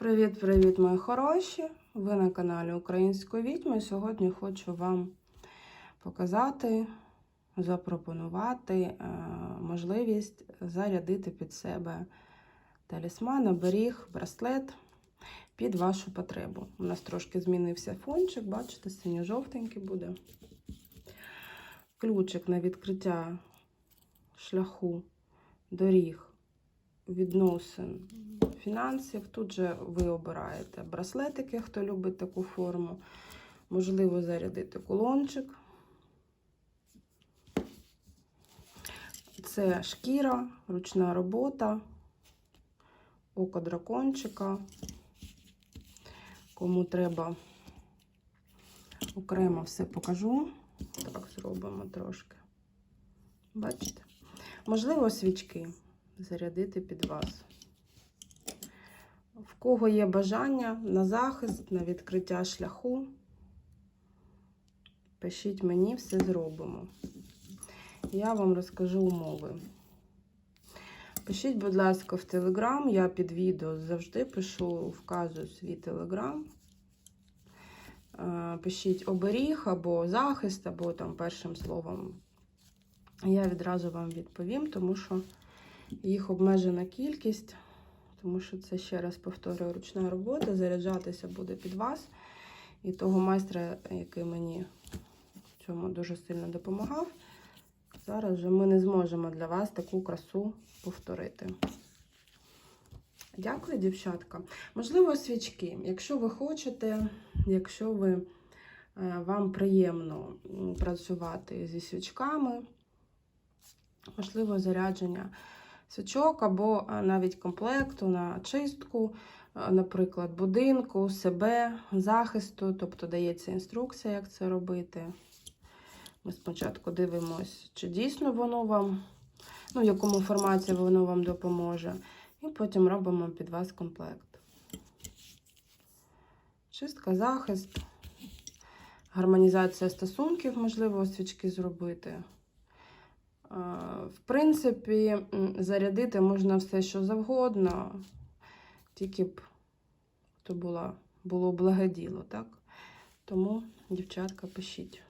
Привіт-привіт, мої хороші! Ви на каналі Української відьми. Сьогодні хочу вам показати, запропонувати е, можливість зарядити під себе талісман, оберіг, браслет під вашу потребу. У нас трошки змінився фончик, бачите, синьо-жовтенький буде. Ключик на відкриття шляху доріг відносин фінансів. Тут же ви обираєте браслетики, хто любить таку форму. Можливо, зарядити кулончик. Це шкіра, ручна робота, око дракончика. Кому треба окремо все покажу. Так, зробимо трошки. Бачите? Можливо, свічки зарядити під вас. В кого є бажання на захист, на відкриття шляху, пишіть мені, все зробимо. Я вам розкажу умови. Пишіть, будь ласка, в Телеграм. Я під відео завжди пишу, вказую свій Телеграм. Е, Пишіть оберіг або захист, або там першим словом. Я відразу вам відповім, тому що їх обмежена кількість, тому що це, ще раз повторюю, ручна робота, заряджатися буде під вас. І того майстра, який мені в цьому дуже сильно допомагав, зараз вже ми не зможемо для вас таку красу повторити. Дякую, дівчатка. Можливо, свічки. Якщо ви хочете, якщо ви, е, вам приємно працювати зі свічками, можливо, зарядження свічок або навіть комплекту на чистку, наприклад, будинку, себе, захисту, тобто дається інструкція, як це робити. Ми спочатку дивимося, чи дійсно воно вам, ну, в якому форматі воно вам допоможе. І потім робимо під вас комплект. Чистка, захист, гармонізація стосунків, можливо, свічки зробити. Е, В принципі, зарядити можна все, що завгодно, тільки б то було, було благоділо, так? Тому, дівчатка, пишіть.